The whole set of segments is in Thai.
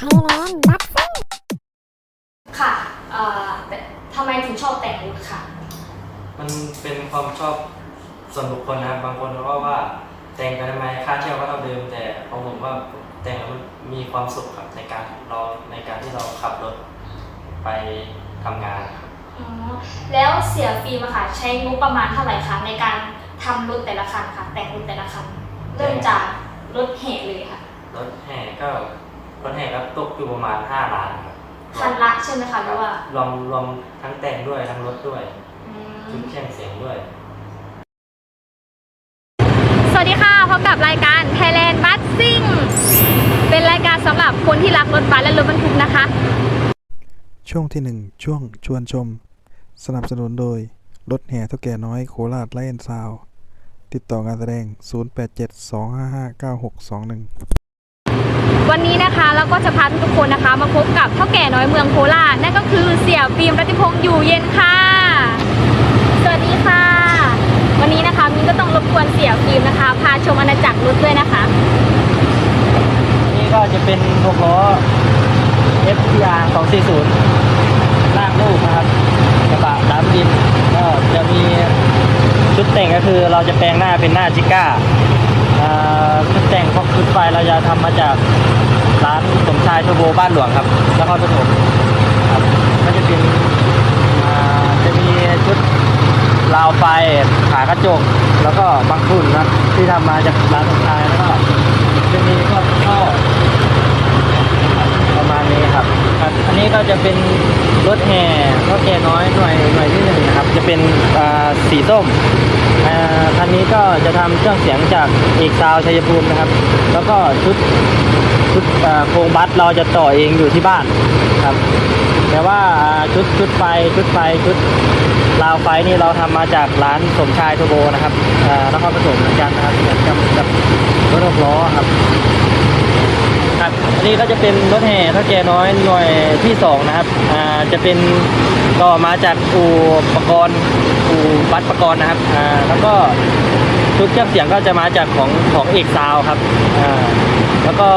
Thailand บัตซิ่งค่ะเอ่อทำไมถึงชอบแต่งรถค่ะ มันเป็นความชอบส่วนบุคคลนะครับ บางคนเขาก็ว่าแต่งไปทำไมค่าเที่ยวก็เท่าเดิม แต่ของผมว่าแต่งแล้วมันมีความสุขครับในการเราในการที่เราขับรถไปทำงานครับอ๋อ แล้วเสียฟิล์มอะค่ะ ใช้งบประมาณเท่าไหร่คะในการทำรถแต่ละคันค่ะ แต่งรถแต่ละคัน เริ่มจากรถแห่เลยค่ะ รถแห่ก็ รถแห่ก็ตกอยู่ประมาณ5ล้านครับคันละใช่ไหมคะหรือว่ารวมรวมทั้งแต่งด้วยทั้งรถด้วยอืมชุดเครื่องเสียงด้วย สวัสดีค่ะพบกับรายการ Thailand Busing เป็นรายการสำหรับคนที่รักรถบัสและรถบรรทุกนะคะ ช่วงที่ 1 ช่วงชวนชม สนับสนุนโดย รถแห่เท่าแก่น้อยโคราชไลน์ซาว ติดต่อการแสดง 0872559621 วันนี้นะคะเราก็จะพาทุกๆคนนะคะมาพบกับเท่าแก่น้อยเมืองโคราชนั่นก็คือเสี่ยฟิล์มรัติพงษ์อยู่เย็นค่ะ สวัสดีค่ะ วันนี้นะคะมินก็ต้องรบกวนเสี่ยฟิล์มนะคะ พาชมอาณาจักรรถด้วยนะคะ นี่ก็จะเป็น6ล้อ FTR 240ล่างลูกนะครับกระบะดำดินก็จะมีชุดแต่งก็คือเราจะแปลงหน้าเป็นหน้าจิก้า ชุดแต่งพวกชุดไฟเราจะทำมาจากร้านสมชายเทโบบ้านหลวงครับแล้วก็ผสมครับก็จะเป็นจะมีชุดราวไฟขากระจก แล้วก็บางรุ่นนะที่ทำมาจากร้านสมชายแล้วก็จะมีพวกท่อประมาณนี้ครับ อันนี้ก็จะเป็นรถแห่รถแห่น้อยหน่วยหน่วยที่หนึ่งนะครับ จะเป็นสีส้มอ่าคันนี้ก็จะทำเครื่องเสียงจากเอกซาวชัยภูมินะครับ แล้วก็ชุดชุดโครงบัสเราจะต่อเองอยู่ที่บ้านครับ แต่ว่าชุดชุดไฟชุดไฟชุดราวไฟนี่เราทำมาจากร้านสมชายโทโบนะครับอ่านครปฐมเหมือนกันนะครับเหมือนกับกับรถหกล้อครับ ครับอันนี้ก็จะเป็นรถแห่เท่าแก่น้อยหน่วยที่สองนะครับอ่าจะเป็นก็มาจากอู่ประกรณ์อู่บัสประกรณ์นะครับอ่าแล้วก็ชุดเครื่องเสียงก็จะมาจากของของเอกซาวครับอ่าแล้วก็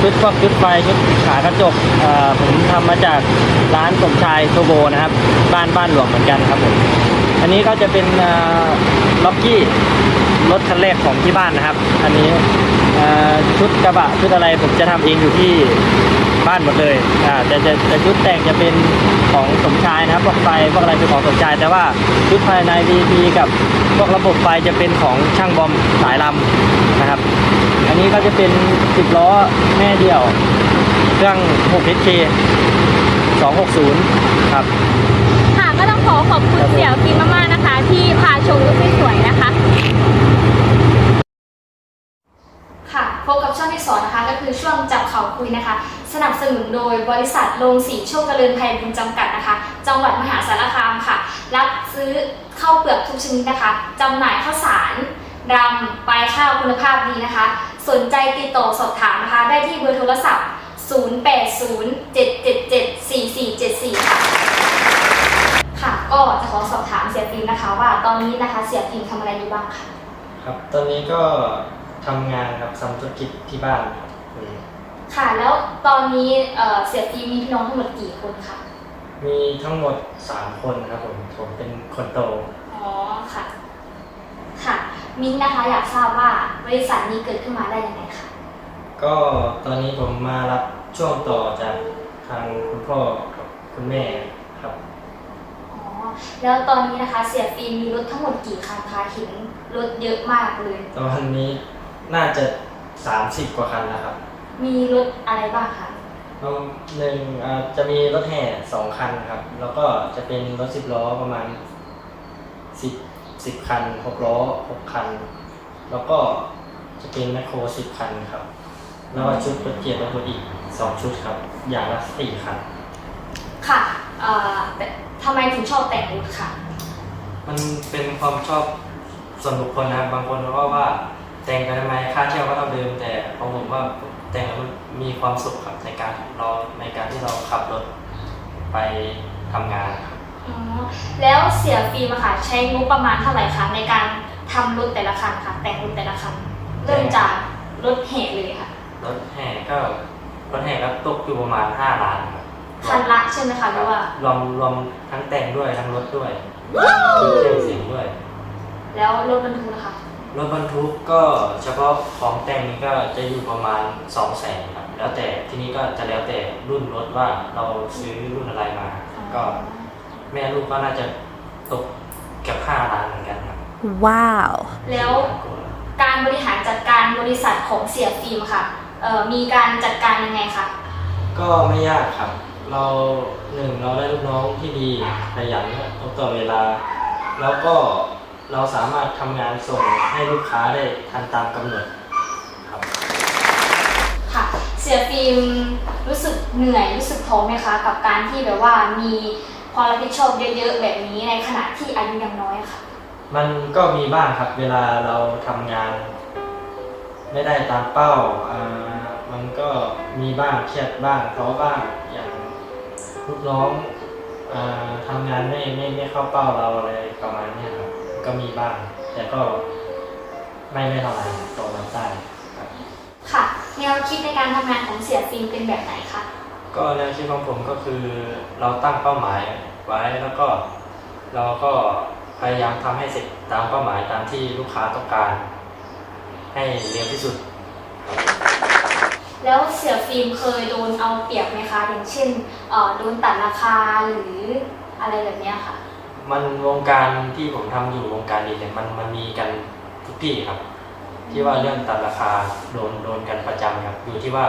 ชุดพวกชุดไฟชุดขากระจกอ่าผมทำมาจากร้านสมชายโทโบนะครับ บ้านบ้านหลวงเหมือนกันครับผมอันนี้ก็จะเป็นล็อกกี้ รถคันแรกของที่บ้านนะครับ อันนี้ชุดกระบะชุดอะไรผมจะทำเองอยู่ที่บ้านหมดเลยอ่าแต่จะแต่ชุดแต่งจะเป็นของสมชายนะครับพวกไฟพวกอะไรเป็นของสมชาย แต่ว่าชุดภายใน VP กับพวกระบบไฟจะเป็นของช่างบอมสายลำนะครับ อันนี้ก็จะเป็น10ล้อแม่เดี่ยว เครื่อง 6HK 260 ครับ ค่ะก็ต้องขอขอบคุณเสี่ยฟิล์มมากๆนะคะ ที่พาชมรถสวยๆนะคะ ค่ะ พบกับช่วงที่สองนะคะ ก็คือช่วงจับเขาคุยนะคะ สนับสนุนโดยบริษัทโรงสีโชคเจริญไพบุญจำกัดนะคะ จังหวัดมหาสารคามค่ะ รับซื้อข้าวเปลือกทุกชนิดนะคะจำหน่ายข้าวสารรำปลายข้าวคุณภาพดีนะคะ สนใจติดต่อสอบถามนะคะ ได้ที่เบอร์โทรศัพท์ 0807774474 ค่ะค่ะ ก็จะขอสอบถามเสียฟิล์มนะคะ ว่าตอนนี้นะคะเสียฟิล์มทำอะไรอยู่บ้างคะครับ ตอนนี้ก็ ทำงานครับทำธุรกิจที่บ้านครับอืมค่ะ แล้วตอนนี้เอ่อเสียฟิล์มมีพี่น้องทั้งหมดกี่คนคะมีทั้งหมด 3 คนครับผมผมเป็นคนโต อ๋อค่ะ ค่ะ มิ้นท์นะคะอยากทราบว่าบริษัทนี้เกิดขึ้นมาได้ยังไงคะก็ตอนนี้ผมมารับช่วงต่อจากทางคุณพ่อกับคุณแม่ครับ อ๋อแล้วตอนนี้นะคะเสียฟิล์มมีรถทั้งหมดกี่คันคะเห็นรถเยอะมากเลย ตอนนี้ น่าจะ 30 กว่าคันแล้วครับ มีรถอะไรบ้างคะก็หนึ่งอ่าจะมีรถแห่สองคันครับ แล้วก็จะเป็นรถสิบล้อประมาณสิบสิบคันหกล้อหกคัน แล้วก็จะเป็นแมคโครสิบคันครับ แล้วก็ชุดรถเกียร์รถอีกสองชุดครับ อย่างละสี่คัน ค่ะเอ่อแต่ทำไมถึงชอบแต่งรถค่ะ มันเป็นความชอบส่วนบุคคลนะครับบางคนเขาก็ว่า แต่งไปทำไมค่าเที่ยวก็เท่าเดิมแต่ของผมว่าแต่งแล้วมันมีความสุขครับในการเราในการที่เราขับรถไปทำงานครับอ๋อแล้วเสียฟิล์มอะค่ะ ใช้งบประมาณเท่าไหร่คะในการทำรถแต่ละคันค่ะ แต่งรถแต่ละคัน เริ่มจากรถแห่เลยค่ะ รถแห่ก็รรถแห่ก็ตกอยู่ประมาณห้าล้านครับคันละใช่ไหมคะหรือว่า รวมรวมทั้งแต่งด้วยทั้งรถด้วยเครื่องเสียงด้วย แล้วรถบรรทุกนะคะ รถบรรทุกก็เฉพาะของแต่งนี้ก็จะอยู่ประมาณ2องแสนครับแล้วแต่ทีนี้ก็จะแล้วแต่รุ่นรถว่าเราซื้อรุ่นอะไรมา ก็แม่ลูกก็น่าจะตกเกับห้าล้านเหมือนกันครับ Wow แล้วการบริหารจัดการบริษัทของเสียฟิล์มค่ะเอ่อมีการจัดการยังไงคะก็ไม่ยากครับ เราหนึ่งเราได้ลูกน้องที่ดีขยันตรงต่อเวลา แล้วก็ เราสามารถทำงานส่งให้ลูกค้าได้ทันตามกำหนดครับ ค่ะ เสียฟิล์มรู้สึกเหนื่อยรู้สึกท้อไหมคะ กับการที่แบบว่ามีความรับผิดชอบเยอะๆแบบนี้ในขณะที่อายุยังน้อยอะค่ะ มันก็มีบ้างครับเวลาเราทำงาน ไม่ได้ตามเป้าอ่ามันก็มีบ้างเครียดบ้างท้อบ้างอย่างลูกน้องอาทำงานไม่ไม่ไม่เข้าเป้าเราอะไรประมาณเนี้ยครับ ก็มีบ้าง แต่ก็ไม่ไม่เท่าไหร่ตกรับได้ครับ ค่ะ แนวคิดในการทำงานของเสียฟิล์มเป็นแบบไหนคะ ก็แนวคิดของผมก็คือเราตั้งเป้าหมายไว้แล้วก็เราก็พยายามทำให้เสร็จตามเป้าหมายตามที่ลูกค้าต้องการ ให้เร็วที่สุด แล้วเสียฟิล์มเคยโดนเอาเปรียบไหมคะ อย่างเช่นเอ่อโดนตัดราคาหรืออะไรแบบเนี้ยค่ะ มันวงการที่ผมทำอยู่วงการนี้เนี่ยมันมันมีกันทุกที่ครับ ที่ว่าเรื่องตัดราคาโดนโดนกันประจำครับอยู่ที่ว่า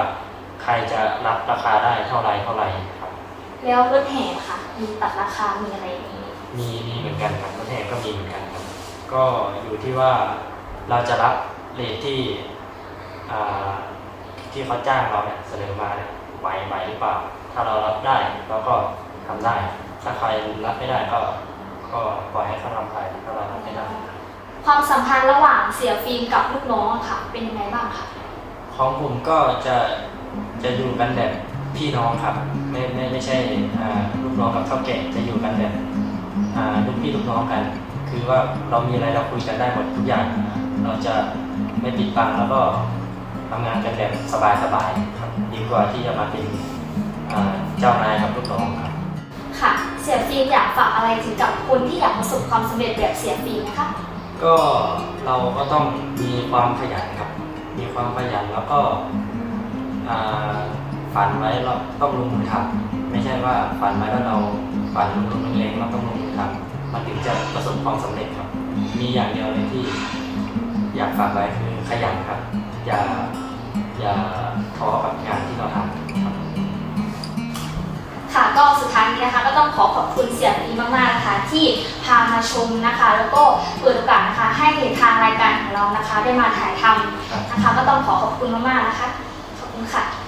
ใครจะรับราคาได้เท่าไรเท่าไรครับ แล้วรถแห่ค่ะ มีตัดราคามีอะไรอย่างนี้มีมีเหมือนกันครับรถแห่ก็มีเหมือนกันครับ ก็อยู่ที่ว่าเราจะรับเรทที่อ่าที่เขาจ้างเราเนี่ยเสนอมาเนี่ยไหวไหวหรือเปล่า ถ้าเรารับได้เราก็ทำได้ ถ้าใครรับไม่ได้ก็ ก็ปล่อยให้เขาทำไปถ้าเรารับไม่ได้ความสัมพันธ์ระหว่างเสียฟิล์มกับลูกน้องอะค่ะ เป็นยังไงบ้างคะของผมก็จะจะอยู่กันแบบพี่น้องครับ ไม่ไม่ไม่ใช่อ่าลูกน้องกับเท่าแก่จะอยู่กันแบบอ่าลูกพี่ลูกน้องกัน คือว่าเรามีอะไรเราคุยกันได้หมดทุกอย่าง เราจะไม่ปิดบังแล้วก็ทำงานกันแบบสบายๆครับดีกว่าที่จะมาเป็นอ่าเจ้านายกับลูกน้องครับค่ะ เสียฟิล์มอยากฝากอะไรถึงกับคนที่อยากประสบความสำเร็จแบบเสียฟิล์มนะคะก็เราก็ต้องมีความขยันครับ มีความขยันแล้วก็ฝันไว้เราต้องลงมือทำไม่ใช่ว่าฝันไว้แล้วเราฝันลงๆเล็งเราต้องลงมือทำมันถึงจะประสบความสำเร็จครับ มีอย่างเดียวเลยที่ อยากฝากไว้คือขยันครับ อย่าอย่าท้อกับงานที่เราทำ ค่ะก็สุดท้ายนี้นะคะ ก็ต้องขอขอบคุณเสียงดีมมากๆนะคะ ที่พามาชมนะคะ แล้วก็เปิดโอกาสนะคะ ให้ทางรายการของเรานะคะ ได้มาถ่ายทำนะคะ ก็ต้องขอขอบคุณมากๆนะคะ ขอบคุณค่ะ